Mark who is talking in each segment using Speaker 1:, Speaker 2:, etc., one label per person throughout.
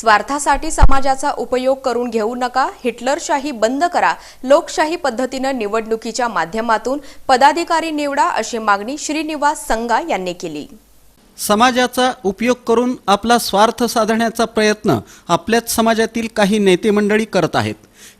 Speaker 1: स्वार्थासाठी समाजाचा उपयोग करून घेऊ नका हिटलरशाही बंद करा लोकशाही पद्धतीनं निवडणुकीच्या माध्यमातून पदाधिकारी निवडा अशी मागणी श्रीनिवास संगा यांनी केली.
Speaker 2: समाजाचा उपयोग करून आपला स्वार्थ साधण्याचा प्रयत्न आपल्याच समाजातील काही नेते मंडळी करत आहेत.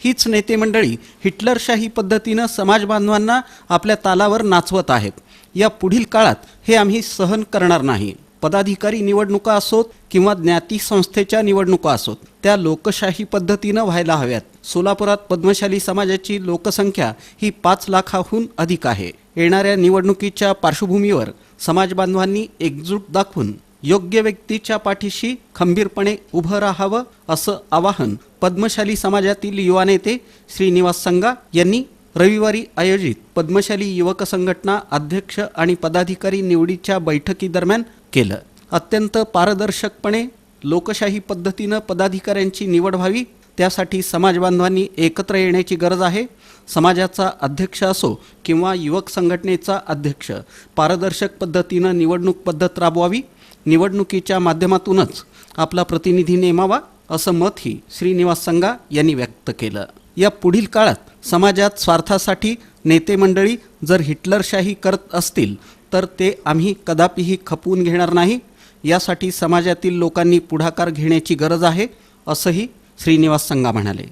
Speaker 2: हीच नेते मंडळी हिटलरशाही पद्धतीनं समाज बांधवांना आपल्या तालावर नाचवत आहेत. या पुढील काळात हे आम्ही सहन करणार नाही. पदाधिकारी निवडणुका असोत किंवा ज्ञाती संस्थेच्या निवडणुका असोत त्या लोकशाही पद्धतीनं व्हायला हव्यात. सोलापुरात पद्मशाली समाजाची लोकसंख्या ही पाच लाखाहून अधिक आहे. येणाऱ्या निवडणुकीच्या पार्श्वभूमीवर समाज बांधवांनी एकजूट दाखवून योग्य व्यक्तीच्या पाठीशी खंबीरपणे उभं राहावं असं आवाहन पद्मशाली समाजातील युवा नेते श्रीनिवास संगा यांनी रविवारी आयोजित पद्मशाली युवक संघटना अध्यक्ष आणि पदाधिकारी निवडीच्या बैठकीदरम्यान केलं. अत्यंत पारदर्शकपणे लोकशाही पद्धतीनं पदाधिकाऱ्यांची निवड व्हावी त्यासाठी समाज बांधवांनी एकत्र येण्याची गरज आहे. समाजाचा अध्यक्ष असो किंवा युवक संघटनेचा अध्यक्ष पारदर्शक पद्धतीनं निवडणूक पद्धत राबवावी. निवडणुकीच्या माध्यमातूनच आपला प्रतिनिधी नेमावा असं मतही श्रीनिवास संगा यांनी व्यक्त केलं. या पुढील काळात समाजात स्वार्थासाठी नेते मंडळी जर हिटलरशाही करत असतील तर ते आम्ही कदापिही खपवून घेणार नाही. यासाठी समाजातील लोकांनी पुढाकार घेण्याची गरज आहे असंही श्रीनिवास संगा म्हणाले.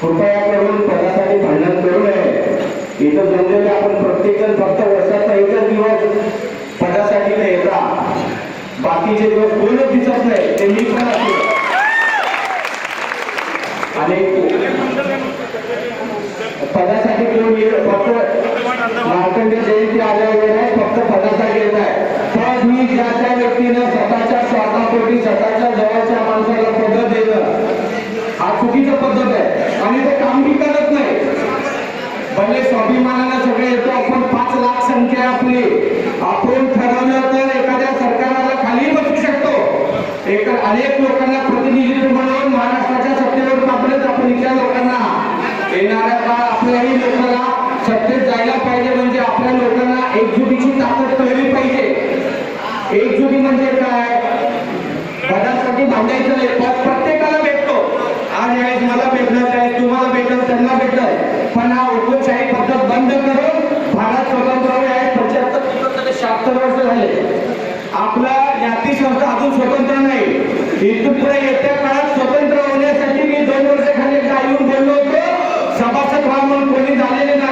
Speaker 3: कृपया करून पदासाठी भांडण करू नये. इथं आपण प्रत्येकजण फक्त वर्षाचा एकच दिवस माझ्यासाठी इथे येता बाकीचे दिवस कोणच दिसत नाही ते मी पण असेल. आणि पदासाठी कोण येत फक्त मार्कंड जयंती आल्यावर नाही फक्त पदासाठी येत आहे. पण मी ज्या त्या व्यक्तीनं स्वतःच्या स्वार्थापोटी स्वतःच्या जवळच्या माणसाला पद देणं हा चुकीचं पद्धत आहे. आणि ते काम कामही करत नाही. भले स्वाभिमानानं सगळे येतो आपण पाच लाख संख्या आहे आपली आपण ठरवलं तर एखाद्या सरकाराला खाली बसू शकतो एक अनेक लोकांना प्रतिनिधित्व म्हणून महाराष्ट्राच्या सत्तेवर तापलेच आपण इथल्या लोकांना. येणाऱ्या काळ आपल्याही लोकांना सत्तेत जायला पाहिजे म्हणजे आपल्या लोकांना एकजुटीची ताकद कळली पाहिजे. एकजुटी म्हणजे काय? पदासाठी भांडायचं नाही पद प्रत्येकाला भेटतो. आज यावेळेस मला भेटणार आहे तुम्हाला भेटल त्यांना भेटल. पण हा हुकुमशाही पद्धत बंद करून भारत स्वतंत्र आहे पंच्याहत्तर शहात्तर वर्ष झाले. आपला ज्ञाती संस्था अजून स्वतंत्र इथून येत्या काळात स्वतंत्र होण्यासाठी मी दोन वर्ष खाली एकदा येऊन बोललो होतो. सभासद व्हा म्हणून कोणी झालेले नाही.